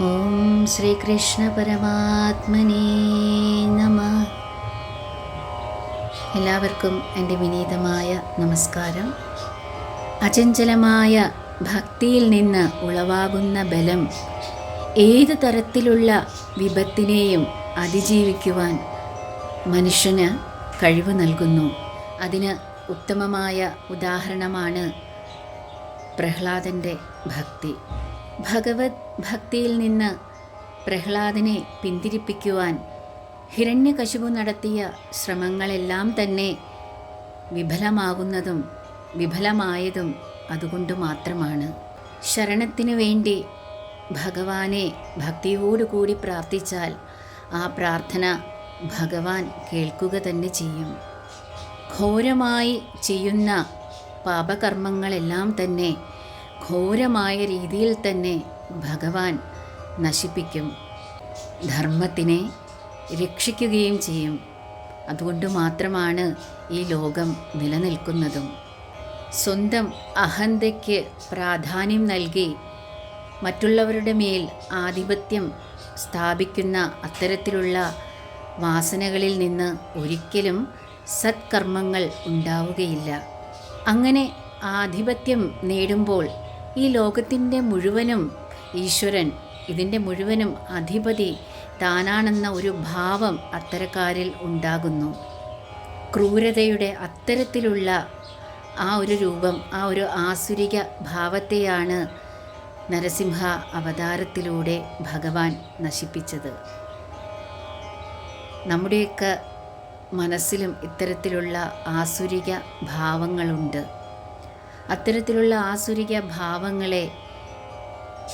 ഓം ശ്രീകൃഷ്ണ പരമാത്മനേ നമ. എല്ലാവർക്കും എന്റെ വിനീതമായ നമസ്കാരം. അചഞ്ചലമായ ഭക്തിയിൽ നിന്ന് ഉളവാകുന്ന ബലം ഏത് തരത്തിലുള്ള വിപത്തിനെയും അതിജീവിക്കുവാൻ മനുഷ്യന് കഴിവ് നൽകുന്നു. അതിന് ഉത്തമമായ ഉദാഹരണമാണ് പ്രഹ്ലാദന്റെ ഭക്തി. ഭഗവത് ഭക്തിയിൽ നിന്ന് പ്രഹ്ലാദനെ പിന്തിരിപ്പിക്കുവാൻ ഹിരണ്യകശിപു നടത്തിയ ശ്രമങ്ങളെല്ലാം തന്നെ വിഫലമാകുന്നതും വിഫലമായതും അതുകൊണ്ട് മാത്രമാണ്. ശരണത്തിനു വേണ്ടി ഭഗവാനെ ഭക്തിയോടുകൂടി പ്രാർത്ഥിച്ചാൽ ആ പ്രാർത്ഥന ഭഗവാൻ കേൾക്കുക തന്നെ ചെയ്യും. ഘോരമായി ചെയ്യുന്ന പാപകർമ്മങ്ങളെല്ലാം തന്നെ ഘോരമായ രീതിയിൽ തന്നെ ഭഗവാൻ നശിപ്പിക്കും. ധർമ്മത്തിനെ രക്ഷിക്കുകയും ചെയ്യും. അതുകൊണ്ട് മാത്രമാണ് ഈ ലോകം നിലനിൽക്കുന്നതും. സ്വന്തം അഹന്തയ്ക്ക് പ്രാധാന്യം നൽകി മറ്റുള്ളവരുടെ മേൽ ആധിപത്യം സ്ഥാപിക്കുന്ന അത്തരത്തിലുള്ള വാസനകളിൽ നിന്ന് ഒരിക്കലും സത്കർമ്മങ്ങൾ ഉണ്ടാവുകയില്ല. അങ്ങനെ ആധിപത്യം നേടുമ്പോൾ ഈ ലോകത്തിന്റെ മുഴുവനും ഈശ്വരൻ ഇതിന്റെ മുഴുവനും അധിപതി താനാണെന്ന ഒരു ഭാവം അത്തരക്കാരിൽ ഉണ്ടാകുന്നു. ക്രൂരതയുടെ അത്തരത്തിലുള്ള ആ ഒരു രൂപം ആ ഒരു ആസുരിക ഭാവത്തെയാണ് നരസിംഹ അവതാരത്തിലൂടെ ഭഗവാൻ നശിപ്പിച്ചത്. നമ്മുടെയൊക്കെ മനസ്സിലും ഇത്തരത്തിലുള്ള ആസുരിക ഭാവങ്ങളുണ്ട്. അത്തരത്തിലുള്ള ആസുരിക ഭാവങ്ങളെ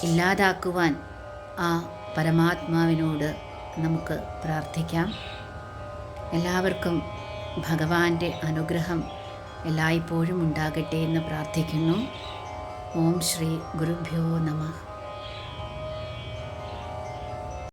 ഇല്ലാതാക്കുവാൻ ആ പരമാത്മാവിനോട് നമുക്ക് പ്രാർത്ഥിക്കാം. എല്ലാവർക്കും ഭഗവാന്റെ അനുഗ്രഹം എല്ലായ്പ്പോഴും ഉണ്ടാകട്ടെ എന്ന് പ്രാർത്ഥിക്കുന്നു. ഓം ശ്രീ ഗുരുഭ്യോ നമഃ.